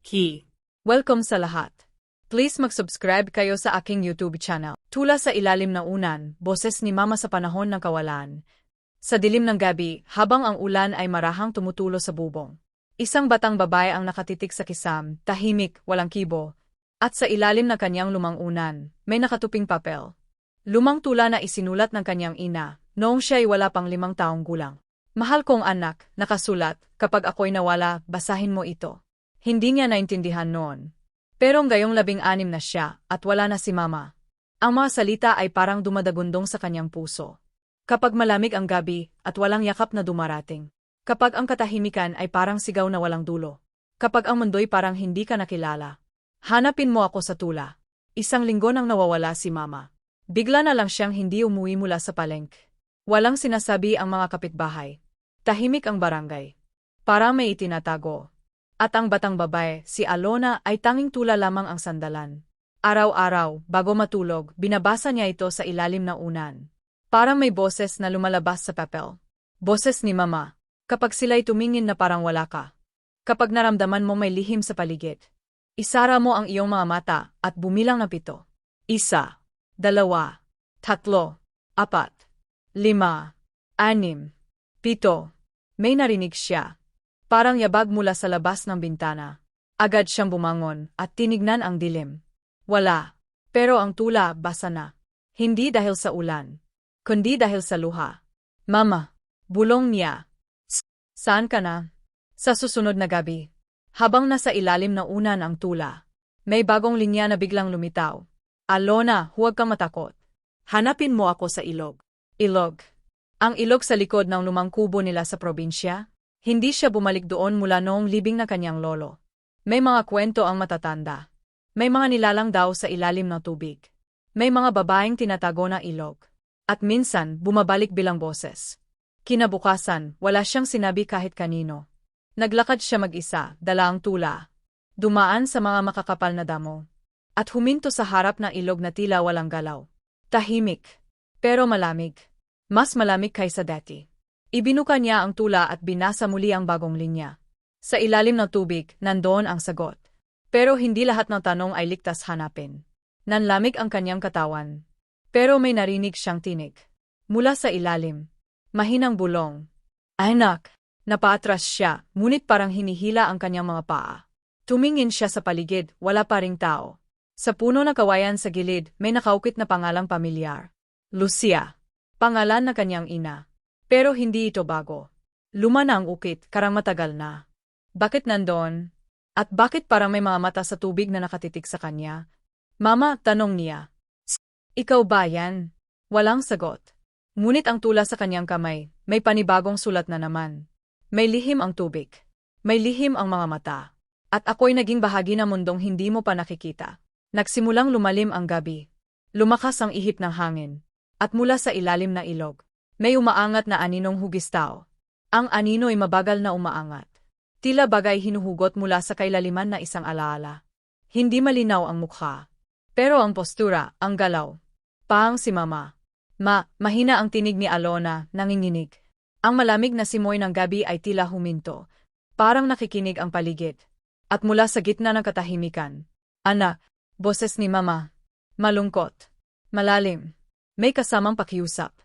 Key. Welcome sa lahat. Please mag-subscribe kayo sa aking YouTube channel. Tula sa ilalim ng unan, boses ni Mama sa panahon ng kawalan. Sa dilim ng gabi, habang ang ulan ay marahang tumutulo sa bubong. Isang batang babae ang nakatitik sa kisam, tahimik, walang kibo. At sa ilalim ng kanyang lumang unan, may nakatuping papel. Lumang tula na isinulat ng kanyang ina, noong siya'y wala pang limang taong gulang. Mahal kong anak, nakasulat, kapag ako'y nawala, basahin mo ito. Hindi niya naintindihan noon. Pero ngayong labing-anim na siya, at wala na si mama. Ang mga salita ay parang dumadagundong sa kanyang puso. Kapag malamig ang gabi, at walang yakap na dumarating. Kapag ang katahimikan ay parang sigaw na walang dulo. Kapag ang mundo'y parang hindi ka nakilala. Hanapin mo ako sa tula. Isang linggo nang nawawala si mama. Bigla na lang siyang hindi umuwi mula sa palengk. Walang sinasabi ang mga kapitbahay. Tahimik ang barangay. Para may itinatago. At ang batang babae, si Alona, ay tanging tula lamang ang sandalan. Araw-araw, bago matulog, binabasa niya ito sa ilalim ng unan. Parang may boses na lumalabas sa papel. Boses ni Mama. Kapag sila'y tumingin na parang wala ka. Kapag naramdaman mo may lihim sa paligid. Isara mo ang iyong mga mata at bumilang na pito. Isa, dalawa, tatlo, apat, lima, anim, pito. May narinig siya. Parang yabag mula sa labas ng bintana. Agad siyang bumangon at tinignan ang dilim. Wala. Pero ang tula basa na. Hindi dahil sa ulan. Kundi dahil sa luha. Mama. Bulong niya. "Tsk, Saan ka na? Sa susunod na gabi. Habang nasa ilalim ng unan ang tula. May bagong linya na biglang lumitaw. Alona, huwag kang matakot. Hanapin mo ako sa ilog. Ilog. Ang ilog sa likod ng lumang kubo nila sa probinsya? Hindi siya bumalik doon mula noong libing na kanyang lolo. May mga kwento ang matatanda. May mga nilalang daw sa ilalim ng tubig. May mga babaeng tinatago ng ilog. At minsan, bumabalik bilang boses. Kinabukasan, wala siyang sinabi kahit kanino. Naglakad siya mag-isa, dala ang tula. Dumaan sa mga makakapal na damo. At huminto sa harap ng ilog na tila walang galaw. Tahimik. Pero malamig. Mas malamig kaysa dati. Ibinuka niya ang tula at binasa muli ang bagong linya. Sa ilalim ng tubig, nandoon ang sagot. Pero hindi lahat ng tanong ay ligtas hanapin. Nanlamig ang kanyang katawan. Pero may narinig siyang tinig. Mula sa ilalim. Mahinang bulong. Anak! Napaatras siya, ngunit parang hinihila ang kanyang mga paa. Tumingin siya sa paligid, wala pa ring tao. Sa puno ng kawayan sa gilid, may nakaukit na pangalang pamilyar. Lucia. Pangalan na kanyang ina. Pero hindi ito bago. Luma na ang ukit, karang matagal na. Bakit nandoon? At bakit parang may mga mata sa tubig na nakatitik sa kanya? Mama, tanong niya. "Tsk, Ikaw ba yan? Walang sagot. Ngunit ang tula sa kanyang kamay, may panibagong sulat na naman. May lihim ang tubig. May lihim ang mga mata. At ako'y naging bahagi ng mundong hindi mo pa nakikita. Nagsimulang lumalim ang gabi. Lumakas ang ihip ng hangin. At mula sa ilalim na ilog, may umaangat na aninong hugistao. Ang anino'y mabagal na umaangat. Tila bagay hinuhugot mula sa kailaliman na isang alaala. Hindi malinaw ang mukha. Pero ang postura, ang galaw. Paang si Mama. Ma, mahina ang tinig ni Alona, nanginginig. Ang malamig na simoy ng gabi ay tila huminto. Parang nakikinig ang paligid. At mula sa gitna ng katahimikan. Anak, boses ni Mama. Malungkot. Malalim. May kasamang pakiusap.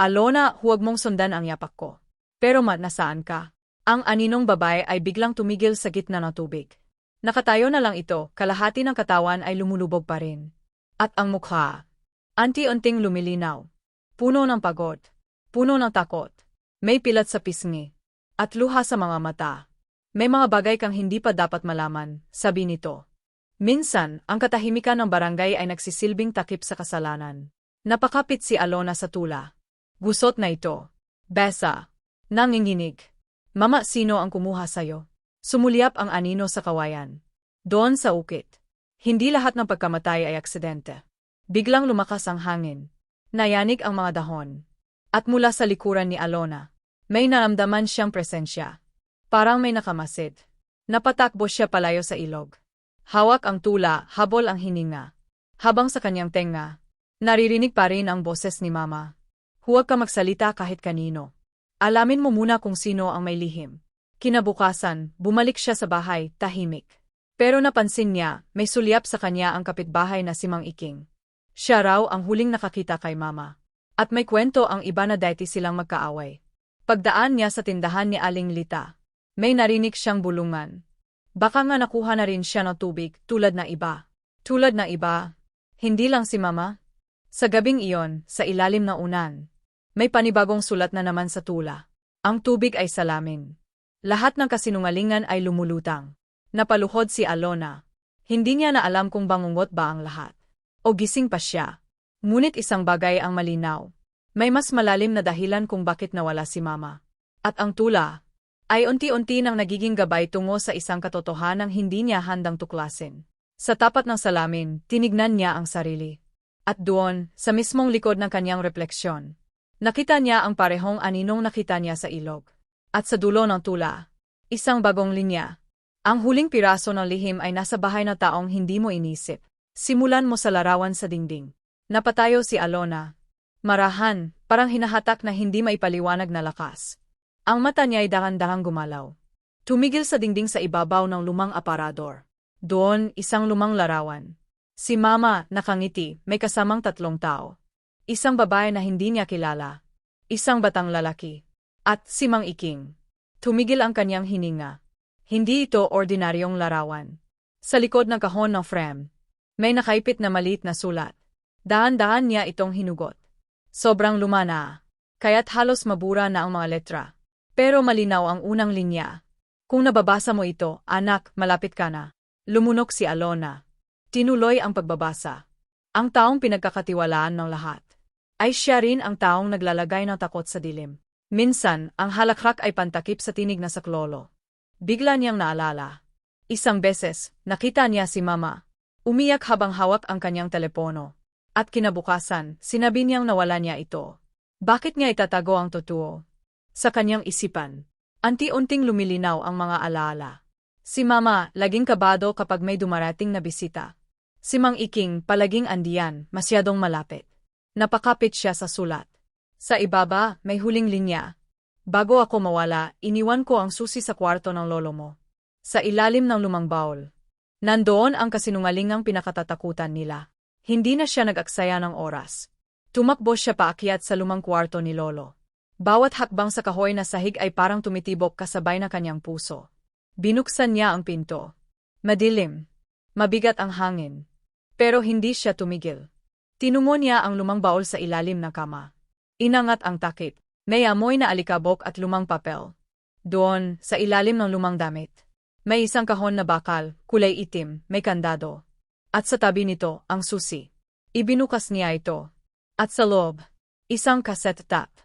Alona, huwag mong sundan ang yapak ko. Pero mat nasaan ka? Ang aninong babae ay biglang tumigil sa gitna ng tubig. Nakatayo na lang ito, kalahati ng katawan ay lumulubog pa rin. At ang mukha. Anti-unting lumilinaw. Puno ng pagod. Puno ng takot. May pilat sa pisngi. At luha sa mga mata. May mga bagay kang hindi pa dapat malaman, sabi nito. Minsan, ang katahimikan ng barangay ay nagsisilbing takip sa kasalanan. Napakapit si Alona sa tula. Gusot na ito. Besa. Nanginginig. Mama, sino ang kumuha sa'yo? Sumulyap ang anino sa kawayan. Doon sa ukit. Hindi lahat ng pagkamatay ay aksidente. Biglang lumakas ang hangin. Nayanig ang mga dahon. At mula sa likuran ni Alona, may naramdaman siyang presensya. Parang may nakamasid. Napatakbo siya palayo sa ilog. Hawak ang tula, habol ang hininga. Habang sa kanyang tenga, naririnig pa rin ang boses ni Mama. Huwag ka magsalita kahit kanino. Alamin mo muna kung sino ang may lihim. Kinabukasan, bumalik siya sa bahay, tahimik. Pero napansin niya, may sulyap sa kanya ang kapitbahay na si Mang Iking. Siya raw ang huling nakakita kay mama. At may kwento ang iba na dati silang magkaaway. Pagdaan niya sa tindahan ni Aling Lita, may narinig siyang bulungan. Baka nga nakuha na rin siya ng tubig tulad na iba. Tulad na iba, hindi lang si mama. Sa gabing iyon, sa ilalim ng unan, may panibagong sulat na naman sa tula. Ang tubig ay salamin. Lahat ng kasinungalingan ay lumulutang. Napaluhod si Alona. Hindi niya na alam kung bangungot ba ang lahat. O gising pa siya. Ngunit isang bagay ang malinaw. May mas malalim na dahilan kung bakit nawala si Mama. At ang tula ay unti-unti nang nagiging gabay tungo sa isang katotohanang hindi niya handang tuklasin. Sa tapat ng salamin, tinignan niya ang sarili. At doon, sa mismong likod ng kanyang refleksyon, nakita niya ang parehong aninong nakita niya sa ilog. At sa dulo ng tula, isang bagong linya, ang huling piraso ng lihim ay nasa bahay na taong hindi mo inisip. Simulan mo sa larawan sa dingding. Napatayo si Alona. Marahan, parang hinahatak na hindi maipaliwanag na lakas. Ang mata niya ay dahan-dahang gumalaw. Tumigil sa dingding sa ibabaw ng lumang aparador. Doon, isang lumang larawan. Si Mama, nakangiti, may kasamang tatlong tao. Isang babae na hindi niya kilala. Isang batang lalaki. At si Mang Iking. Tumigil ang kanyang hininga. Hindi ito ordinaryong larawan. Sa likod ng kahon ng frame, may nakaipit na maliit na sulat. Dahan-dahan niya itong hinugot. Sobrang luma na, kaya't halos mabura na ang mga letra. Pero malinaw ang unang linya. Kung nababasa mo ito, anak, malapit ka na. Lumunok si Alona. Tinuloy ang pagbabasa. Ang taong pinagkakatiwalaan ng lahat. Ay siya rin ang taong naglalagay ng takot sa dilim. Minsan, ang halakhak ay pantakip sa tinig na saklolo. Bigla niyang naalala. Isang beses, nakita niya si Mama. Umiyak habang hawak ang kanyang telepono. At kinabukasan, sinabi niyang nawala niya ito. Bakit niya itatago ang totoo? Sa kanyang isipan, anti-unting lumilinaw ang mga alaala. Si Mama, laging kabado kapag may dumarating na bisita. Si Mang Iking, palaging andiyan, masyadong malapit. Napakapit siya sa sulat. Sa ibaba, may huling linya, Bago ako mawala, iniwan ko ang susi sa kwarto ng lolo mo. Sa ilalim ng lumang baul. Nandoon ang kasinungalingang pinakatatakutan nila. Hindi na siya nag-aksaya ng oras. Tumakbo siya paakyat sa lumang kwarto ni lolo. Bawat hakbang sa kahoy na sahig ay parang tumitibok kasabay na kanyang puso. Binuksan niya ang pinto. Madilim. Mabigat ang hangin. Pero hindi siya tumigil. Tinungo niya ang lumang baul sa ilalim ng kama. Inangat ang takip. May amoy na alikabok at lumang papel. Doon, sa ilalim ng lumang damit. May isang kahon na bakal, kulay itim, may kandado. At sa tabi nito, ang susi. Ibinukas niya ito. At sa loob, isang cassette tape.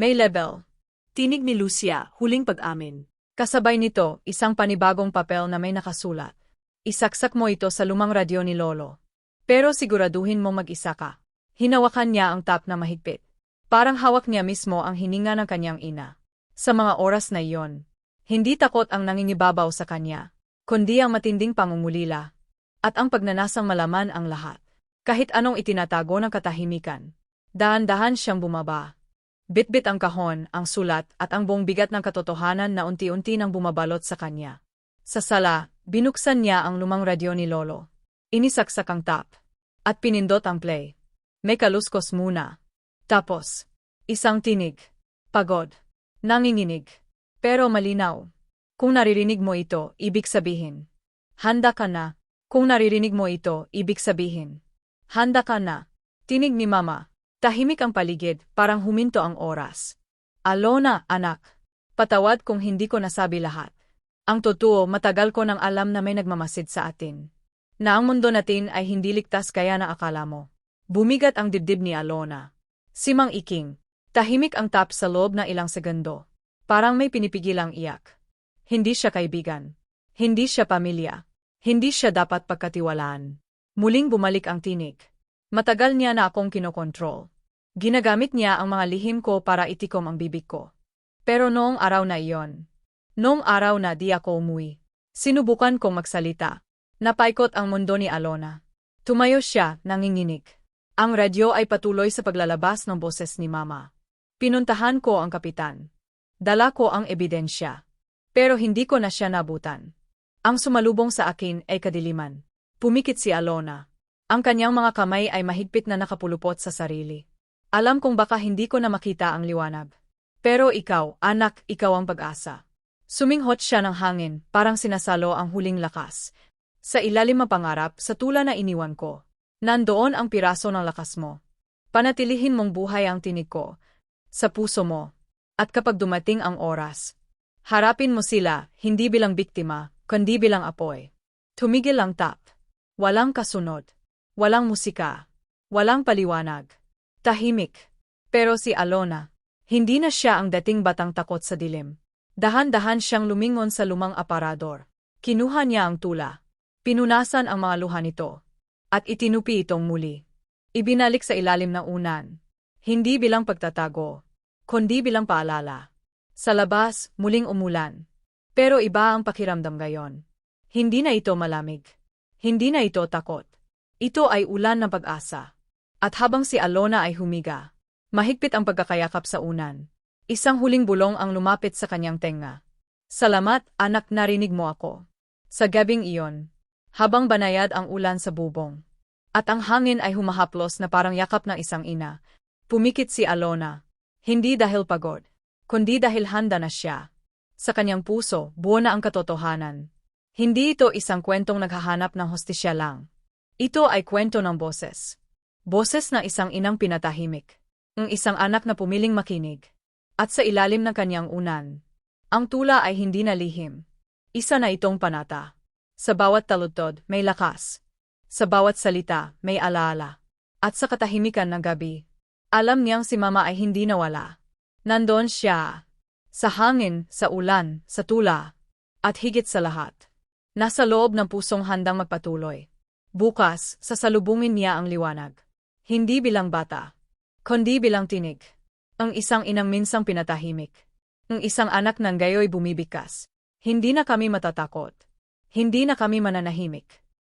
May label. Tinig ni Lucia, huling pag-amin. Kasabay nito, isang panibagong papel na may nakasulat. Isaksak mo ito sa lumang radyo ni Lolo. Pero siguraduhin mo mag-isa ka. Hinawakan niya ang tap na mahigpit. Parang hawak niya mismo ang hininga ng kanyang ina. Sa mga oras na iyon, hindi takot ang nangingibabaw sa kanya, kundi ang matinding pangungulila, at ang pagnanasang malaman ang lahat. Kahit anong itinatago ng katahimikan, dahan-dahan siyang bumaba. Bitbit ang kahon, ang sulat, at ang buong bigat ng katotohanan na unti-unti nang bumabalot sa kanya. Sa sala, binuksan niya ang lumang radyo ni Lolo. Inisaksak ang tap. At pinindot ang play. May kaluskos muna. Tapos, isang tinig. Pagod. Nanginginig. Pero malinaw. Kung naririnig mo ito, ibig sabihin. Handa ka na. Kung naririnig mo ito, ibig sabihin. Handa ka na. Tinig ni Mama. Tahimik ang paligid, parang huminto ang oras. Alona, anak. Patawad kung hindi ko nasabi lahat. Ang totoo, matagal ko nang alam na may nagmamasid sa atin. Na ang mundo natin ay hindi ligtas kaya na akala mo. Bumigat ang dibdib ni Alona. Si Mang Iking. Tahimik ang tap sa loob na ilang segundo. Parang may pinipigilang iyak. Hindi siya kaibigan. Hindi siya pamilya. Hindi siya dapat pagkatiwalaan. Muling bumalik ang tinig. Matagal niya na akong kinokontrol. Ginagamit niya ang mga lihim ko para itikom ang bibig ko. Pero noong araw na iyon, noong araw na di ako umuwi, sinubukan kong magsalita. Napaikot ang mundo ni Alona. Tumayo siya, nanginginig. Ang radyo ay patuloy sa paglalabas ng boses ni Mama. Pinuntahan ko ang kapitan. Dala ko ang ebidensya. Pero hindi ko na siya nabutan. Ang sumalubong sa akin ay kadiliman. Pumikit si Alona. Ang kanyang mga kamay ay mahigpit na nakapulupot sa sarili. Alam kong baka hindi ko na makita ang liwanag. Pero ikaw, anak, ikaw ang pag-asa. Suminghot siya ng hangin, parang sinasalo ang huling lakas. Sa ilalim ng pangarap, sa tula na iniwan ko. Nandoon ang piraso ng lakas mo. Panatilihin mong buhay ang tinig ko. Sa puso mo. At kapag dumating ang oras, harapin mo sila, hindi bilang biktima, kundi bilang apoy. Tumigil ang tap. Walang kasunod. Walang musika. Walang paliwanag. Tahimik. Pero si Alona, hindi na siya ang dating batang takot sa dilim. Dahan-dahan siyang lumingon sa lumang aparador. Kinuha niya ang tula. Pinunasan ang mga luha nito. At itinupi itong muli. Ibinalik sa ilalim ng unan. Hindi bilang pagtatago, kundi bilang paalala. Sa labas, muling umulan. Pero iba ang pakiramdam gayon. Hindi na ito malamig. Hindi na ito takot. Ito ay ulan ng pag-asa. At habang si Alona ay humiga, mahigpit ang pagkakayakap sa unan. Isang huling bulong ang lumapit sa kanyang tenga. Salamat, anak narinig mo ako. Sa gabing iyon, habang banayad ang ulan sa bubong. At ang hangin ay humahaplos na parang yakap ng isang ina. Pumikit si Alona. Hindi dahil pagod, kundi dahil handa na siya. Sa kanyang puso, buo na ang katotohanan. Hindi ito isang kwentong naghahanap ng hostisya lang. Ito ay kwento ng boses. Boses ng isang inang pinatahimik. Ang isang anak na pumiling makinig. At sa ilalim ng kanyang unan, ang tula ay hindi na lihim. Isa na itong panata. Sa bawat taludtod, may lakas. Sa bawat salita, may alaala. At sa katahimikan ng gabi, alam niyang si mama ay hindi nawala. Nandon siya. Sa hangin, sa ulan, sa tula. At higit sa lahat. Nasa loob ng pusong handang magpatuloy. Bukas, sasalubungin niya ang liwanag. Hindi bilang bata, kundi bilang tinig. Ang isang inang minsang pinatahimik. Ang isang anak ng gayo'y bumibikas. Hindi na kami matatakot. Hindi na kami mananahimik.